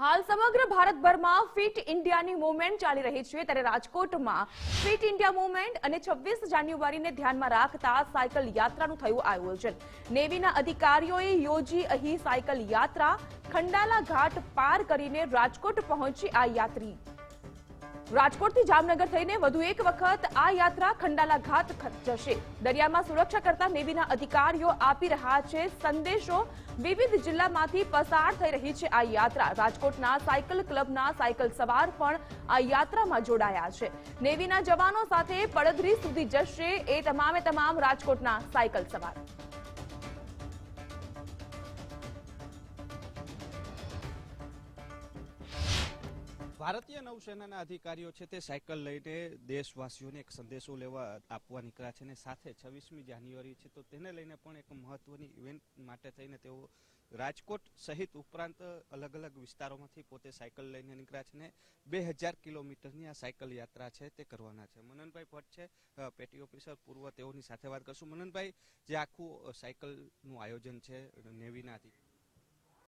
હાલ સમગ્ર ભારતભરમાં ફિટ ઇન્ડિયાની મૂવમેન્ટ ચાલી રહી છે. ત્યારે રાજકોટમાં ફિટ ઇન્ડિયા મૂવમેન્ટ અને છવ્વીસ જાન્યુઆરીને ધ્યાનમાં રાખતા સાયકલ યાત્રાનું થયું આયોજન. નેવીના અધિકારીઓએ યોજી અહીં સાયકલ યાત્રા ખંડાલા ઘાટ પાર કરીને રાજકોટ પહોંચી આ યાત્રી રાજકોટથી જામનગર થઈને વધુ એક વખત આ યાત્રા ખંડાલા ઘાટ જશે. દરિયામાં સુરક્ષા કરતા નેવીના અધિકારીઓ આપી રહ્યા છે સંદેશો. વિવિધ જિલ્લામાંથી પસાર થઈ રહી છે આ યાત્રા. રાજકોટના સાયકલ ક્લબના સાયકલ સવાર પણ આ યાત્રામાં જોડાયા છે. નેવીના જવાનો સાથે પડધરી સુધી જશે એ તમામે તમામ રાજકોટના સાયકલ સવાર. ભારતીય નૌસેનાના અધિકારીઓ છે તે સાયકલ લઈને દેશવાસીઓને એક સંદેશો લેવા આપવા નીકળ્યા છે અને સાથે છવ્વીસમી જાન્યુઆરી છે તો તેને લઈને પણ એક મહત્વની ઇવેન્ટ માટે થઈને તેઓ રાજકોટ સહિત ઉપરાંત અલગ અલગ વિસ્તારોમાંથી પોતે સાયકલ લઈને નીકળ્યા છે ને બે હજાર કિલોમીટરની આ સાયકલ યાત્રા છે તે કરવાના છે. મનનભાઈ ભટ્ટ છે પેટી ઓફિસર, પૂર્વ તેઓની સાથે વાત કરશું. મનનભાઈ, જે આખું સાયકલનું આયોજન છે, નેવીના અધિ-